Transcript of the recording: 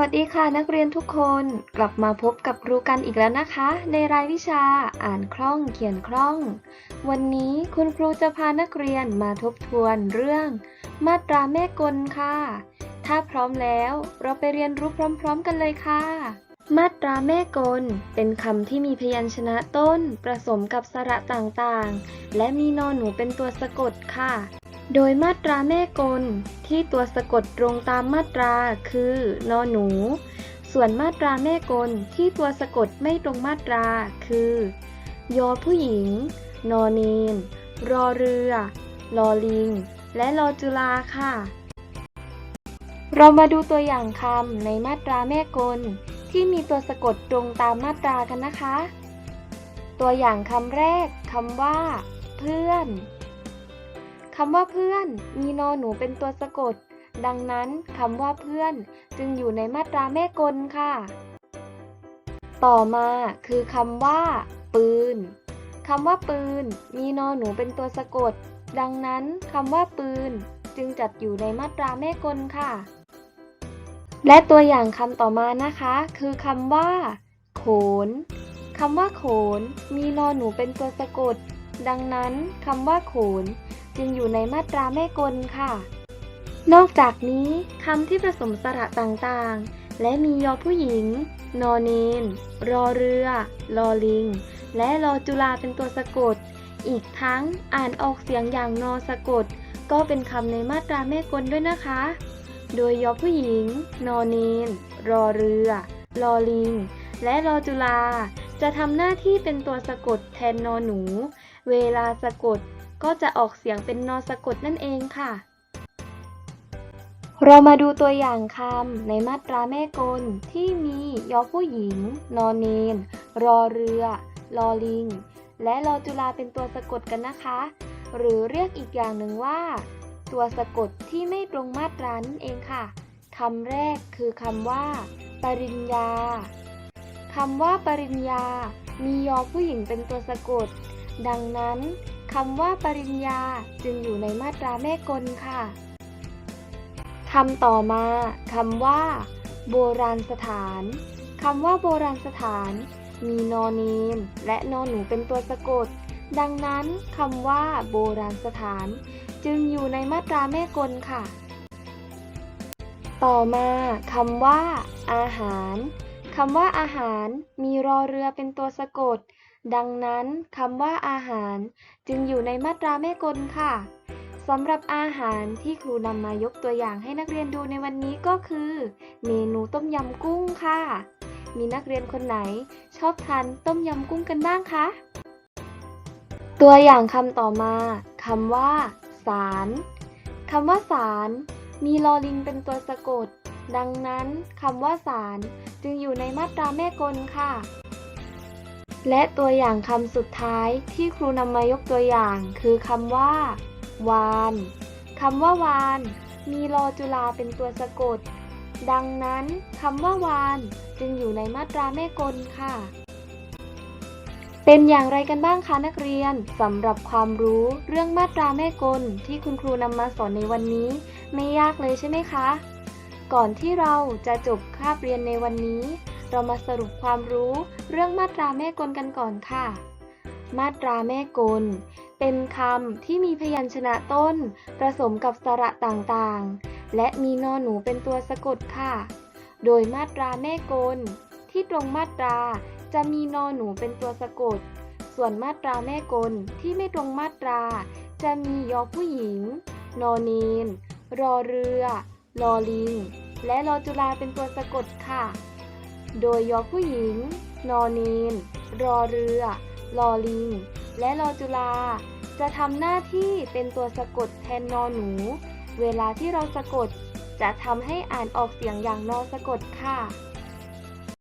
วัสดีค่ะนักเรียนทุกคนกลับมาพบกับครูกันอีกแล้วนะคะ ในรายวิชาอ่านคล่องเขียนคล่อง วันนี้คุณครูจะพานักเรียนมาทบทวนเรื่อง มาตราแม่กลค่ะ ถ้าพร้อมแล้วเราไปเรียนรู้พร้อม ๆ กันเลยค่ะ มาตราแม่กล เป็นคำที่มีพยัญชนะต้นผสมกับสระต่างๆ และมีนอนหนูเป็นตัวสะกดค่ะ โดยมาตราแม่กลที่ตัวสะกดตรงตามมาตราคือนอหนู ส่วนมาตราแม่กลที่ตัวสะกดไม่ตรงมาตราคือ ยอผู้หญิง นอเนนรอเรือ ลอลิง และลอจุลาค่ะ เรามาดูตัวอย่างคำในมาตราแม่กลที่มีตัวสะกดตรงตามมาตรากันนะคะ ตัวอย่างคำแรกคำว่า เพื่อน คำว่าเพื่อนมีนอหนูเป็นตัวสะกด ดังนั้นคำว่าเพื่อนจึงอยู่ในมาตราแม่กลค่ะ ต่อมาคือคำว่า ปืนคำว่าปืน มีนอหนูเป็นตัวสะกด ดังนั้นคำว่าปืน จึงจัดอยู่ในมาตราแม่กลค่ะ และตัวอย่างคำต่อมานะคะ คือคำว่า โขนคำว่าโขน มีนอหนูเป็นตัวสะกด ดังนั้นคำว่าโขนจึงอยู่ในมาตราแม่กลค่ะ นอกจากนี้คำที่ผสมสระต่างๆ และมียอผู้หญิง นอเนน รอเรือ ลอลิง และรอจุลาเป็นตัวสะกด อีกทั้งอ่านออกเสียงอย่างนอสะกด ก็เป็นคำในมาตราแม่กลด้วยนะคะ โดยยอผู้หญิง นอเนน รอเรือ ลอลิง และรอจุลาจะทำหน้าที่เป็นตัวสะกดแทนนอหนู เวลาสะกดก็จะออกเสียงเป็นนอสะกดนั่นเองค่ะ เรามาดูตัวอย่างคำในมาตราแม่กลที่มียอผู้หญิง นอเนน รอเรือลอลิง และลอจุลาเป็นตัวสะกดกันนะคะ หรือเรียกอีกอย่างหนึ่งว่า ตัวสะกดที่ไม่ตรงมาตรานั่นเองค่ะคำแรกคือคำว่า ปริญญาคำว่าปริญญา มียอผู้หญิงเป็นตัวสะกด ดังนั้นคำว่าปริญญาจึงอยู่ในมาตราแม่กลค่ะคำต่อมาคำว่า โบราณสถานคำว่าโบราณสถาน มีนอเนมและนอหนูเป็นตัวสะกด ดังนั้นคำว่า โบราณสถาน จึงอยู่ในมาตราแม่กลค่ะ ต่อมาคำว่า อาหาร คำว่าอาหารมีรอเรือเป็นตัวสะกด ดังนั้นคำว่าอาหารจึงอยู่ในมาตราแม่กลค่ะสำหรับอาหารที่ครูนำมายกตัวอย่างให้นักเรียนดูในวันนี้ก็คือ เมนูต้มยำกุ้งค่ะ มีนักเรียนคนไหนชอบทานต้มยำกุ้งกันบ้างคะ ตัวอย่างคำต่อมาคำว่า สารคำว่าสาร มีลอลิงเป็นตัวสะกด ดังนั้นคำว่าสารจึงอยู่ในมาตราแม่กลค่ะ และตัวอย่างคำสุดท้ายที่ครูนำมายกตัวอย่างคือคำว่า วานคำว่าวาน มีรอจุลาเป็นตัวสะกด ดังนั้นคำว่าวานจึงอยู่ในมาตราแม่กลค่ะ เป็นอย่างไรกันบ้างคะนักเรียนสำหรับความรู้เรื่องมาตราแม่กลที่คุณครูนำมาสอนในวันนี้ ไม่ยากเลยใช่ไหมคะ ก่อนที่เราจะจบคาบเรียนในวันนี้ เรามาสรุปความรู้เรื่องมาตราแม่กลกันก่อนค่ะ มาตราแม่กล เป็นคำที่มีพยัญชนะต้น ผสมกับสระต่างๆ และมีนอหนูเป็นตัวสะกดค่ะ โดยมาตราแม่กล ที่ตรงมาตราจะมีนอหนูเป็นตัวสะกด ส่วนมาตราแม่กลที่ไม่ตรงมาตรา จะมียอผู้หญิง นอเนน รอเรือ ลอลิง และลอจุลาเป็นตัวสะกดค่ะ โดยยอผู้หญิง นอเนน รอเรือ ลอลิง และลอจุลา จะทำหน้าที่เป็นตัวสะกดแทนนอหนู เวลาที่เราสะกดจะทำให้อ่านออกเสียงอย่างนอสะกดค่ะ